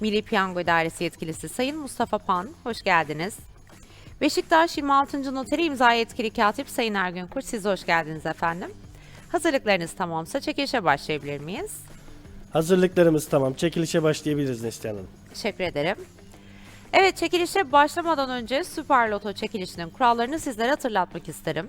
Milli Piyango İdaresi Yetkilisi Sayın Mustafa Pan, hoş geldiniz. Beşiktaş 26. Noteri imza yetkili katip Sayın Ergün Kurt, siz hoş geldiniz efendim. Hazırlıklarınız tamamsa çekilişe başlayabilir miyiz? Hazırlıklarımız tamam. Çekilişe başlayabiliriz Neslihan Hanım. Teşekkür ederim. Evet çekilişe başlamadan önce Süper Loto çekilişinin kurallarını sizlere hatırlatmak isterim.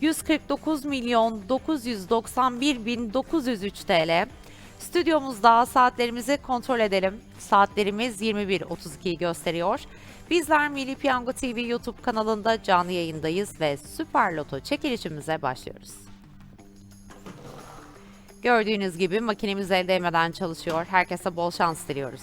149 milyon 991 bin 903 TL. Stüdyomuzda saatlerimizi kontrol edelim. Saatlerimiz 21.32'yi gösteriyor. Bizler Milli Piyango TV YouTube kanalında canlı yayındayız ve Süper Loto çekilişimize başlıyoruz. Gördüğünüz gibi makinemiz el değmeden çalışıyor. Herkese bol şans diliyoruz.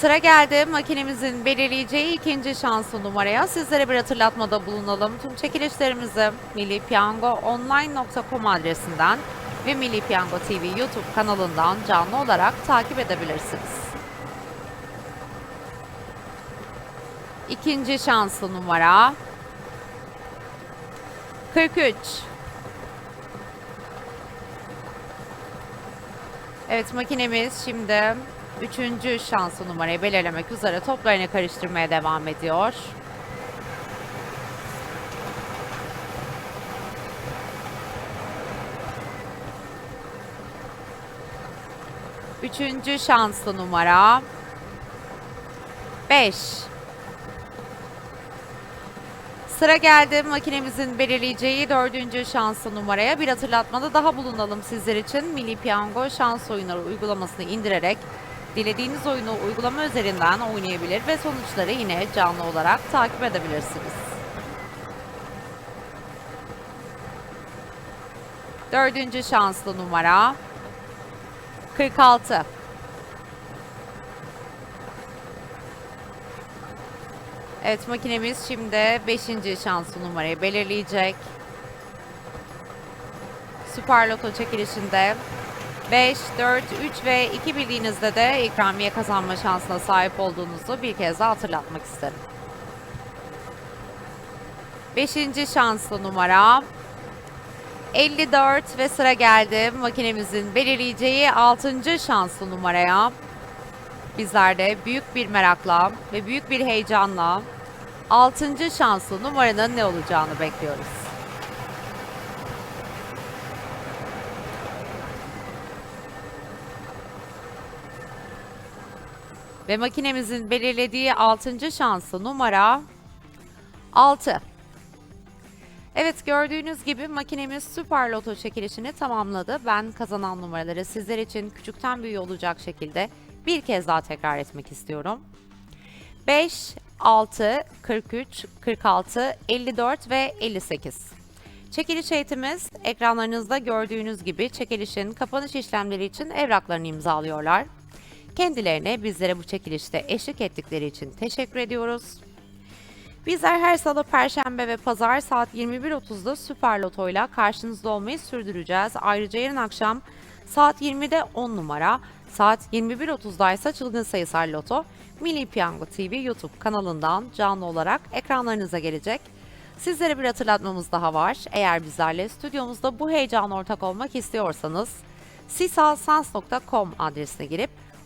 Sıra geldi makinemizin belirleyeceği ikinci şanslı numaraya. Sizlere bir hatırlatmada bulunalım. Tüm çekilişlerimizi Milli Piyango Online.com adresinden ve Milli Piyango TV YouTube kanalından canlı olarak takip edebilirsiniz. İkinci şanslı numara 43. Evet makinemiz şimdi üçüncü şanslı numarayı belirlemek üzere toplarını karıştırmaya devam ediyor. Üçüncü şanslı numara 5. Sıra geldi makinemizin belirleyeceği dördüncü şanslı numaraya. Bir hatırlatmada daha bulunalım sizler için. Milli Piyango şans oyunları uygulamasını indirerek dilediğiniz oyunu uygulama üzerinden oynayabilir ve sonuçları yine canlı olarak takip edebilirsiniz. Dördüncü şanslı numara 46. Evet makinemiz şimdi 5. şanslı numarayı belirleyecek. Süper Loto çekilişinde 5, 4, 3 ve 2 bildiğinizde de ikramiye kazanma şansına sahip olduğunuzu bir kez daha hatırlatmak isterim. Beşinci şanslı numara 54 ve sıra geldi makinemizin belirleyeceği 6. şanslı numaraya. Bizler de büyük bir merakla ve büyük bir heyecanla 6. şanslı numaranın ne olacağını bekliyoruz. Ve makinemizin belirlediği 6. şanslı numara 6. Evet gördüğünüz gibi makinemiz Süper Loto çekilişini tamamladı. Ben kazanan numaraları sizler için küçükten büyüğe olacak şekilde bir kez daha tekrar etmek istiyorum. 5, 6, 43, 46, 54 ve 58. Çekiliş eğitimiz ekranlarınızda gördüğünüz gibi çekilişin kapanış işlemleri için evraklarını imzalıyorlar. Kendilerine bizlere bu çekilişte eşlik ettikleri için teşekkür ediyoruz. Bizler her salı, perşembe ve pazar saat 21.30'da Süper Loto ile karşınızda olmayı sürdüreceğiz. Ayrıca yarın akşam saat 20'de 10 numara, saat 21.30'da ise Çılgın Sayısal Loto, Milli Piyango TV YouTube kanalından canlı olarak ekranlarınıza gelecek. Sizlere bir hatırlatmamız daha var. Eğer bizlerle stüdyomuzda bu heyecan ortak olmak istiyorsanız sisalsans.com adresine girip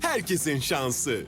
herkesin şansı.